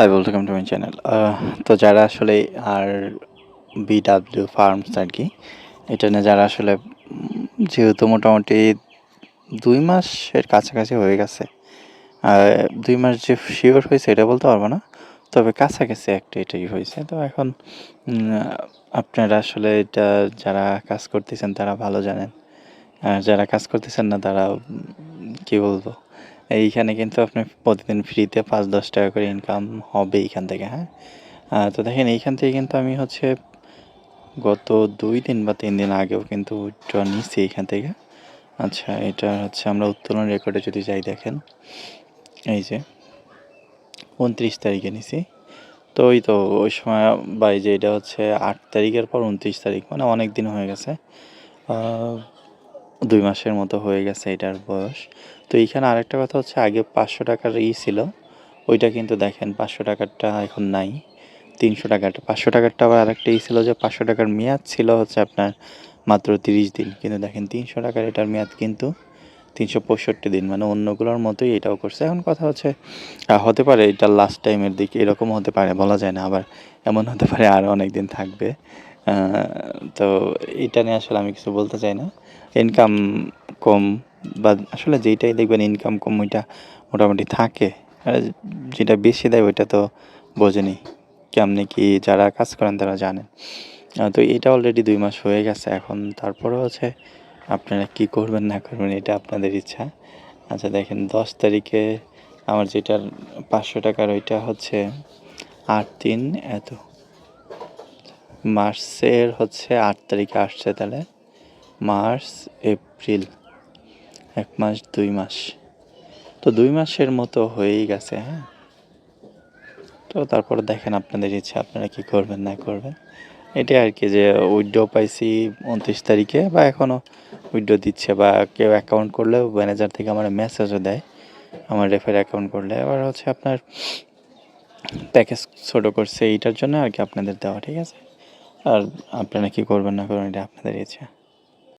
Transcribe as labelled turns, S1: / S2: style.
S1: Hi welcome to my channel তো যারা আসলে আর বিডাব্লিউ ফার্মস আর কি, এটা নিয়ে যারা আসলে যেহেতু মোটামুটি দুই মাসের কাছাকাছি হয়ে গেছে, আর দুই মাস যে শিওর হয়েছে এটা বলতে পারব না, তবে কাছাকাছি একটা এটাই হয়েছে। তো এখন আপনারা আসলে এটা যারা কাজ করতেছেন তারা ভালো জানেন, আর যারা কাজ করতেছেন না তারা কি বলব? এইখানে কিন্তু আপনি প্রতিদিন ফ্রিতে পাঁচ, দশ টাকা করে ইনকাম হবে এইখান থেকে হ্যাঁ? তো দেখেন, এইখান থেকে কিন্তু আমি হচ্ছে গত দুই দিন বা তিন দিন আগেও কিন্তু উইথড্র নিছি এইখান থেকে। আচ্ছা এটা হচ্ছে আমরা উত্তোলন রেকর্ডে যদি যাই দেখেন, এই যে উনত্রিশ তারিখে নিছি। তো ওই তো, ওই সময় বা যে এটা হচ্ছে আট তারিখের পর উনত্রিশ তারিখ মানে অনেক দিন হয়ে গেছে। দুই মাসের মতো হয়ে গেছে এটার বয়স। তো এইখানে আরেকটা কথা হচ্ছে, আগে পাঁচশো টাকার ই ছিল, ওইটা কিন্তু দেখেন পাঁচশো টাকারটা এখন নাই, তিনশো টাকাটা পাঁচশো টাকারটা আবার আরেকটা ই ছিল যে পাঁচশো টাকার মেয়াদ ছিল হচ্ছে আপনার মাত্র তিরিশ দিন, কিন্তু দেখেন তিনশো টাকার এটার মেয়াদ কিন্তু তিনশো পঁয়ষট্টি দিন মানে অন্যগুলোর মতোই এটাও করছে। এখন কথা হচ্ছে হতে পারে এটা লাস্ট টাইমের দিকে এরকম হতে পারে, বলা যায় না, আবার এমন হতে পারে আরও অনেক দিন থাকবে। তো এটা নিয়ে আসলে আমি কিছু বলতে চাই না। ইনকাম কম বা আসলে যেইটাই দেখবেন ইনকাম কম ওইটা মোটামুটি থাকে। আর যেটা বেশি দেয় ওইটা তো বোঝেনি। কেমনি কি যারা কাজ করেন তারা জানেন। তো এটা অলরেডি দুই মাস হয়ে গেছে এখন। তারপরে হচ্ছে আপনারা কি করবেন না করবেন এটা আপনাদের ইচ্ছা। আচ্ছা দেখেন দশ তারিখে আমার যেটার পাঁচশো টাকার ওইটা হচ্ছে আট তিন এত। মার্চের হচ্ছে আট তারিখে আসছে তাহলে। মার্চ, এপ্রিল, এক মাস, দুই মাস। তো দুই মাসের মতো হয়েই গেছে হ্যাঁ? তো তারপরে দেখেন আপনাদের ইচ্ছা, আপনারা কি করবেন, না করবেন। এটাই আর কি যে উইড্রো পাইছি উনত্রিশ তারিখে বা এখনও উইড্রো দিচ্ছে বা কেউ অ্যাকাউন্ট করলেও ম্যানেজার থেকে আমার মেসেজও দেয়, আমার রেফার অ্যাকাউন্ট করলে। এবার হচ্ছে আপনার প্যাকেজ ছোটো করছে, এইটার জন্য আর কি আপনাদের দেওয়া, ঠিক আছে? আর আপনারা কি করবেন না করবেন এটা আপনাদের ইচ্ছা।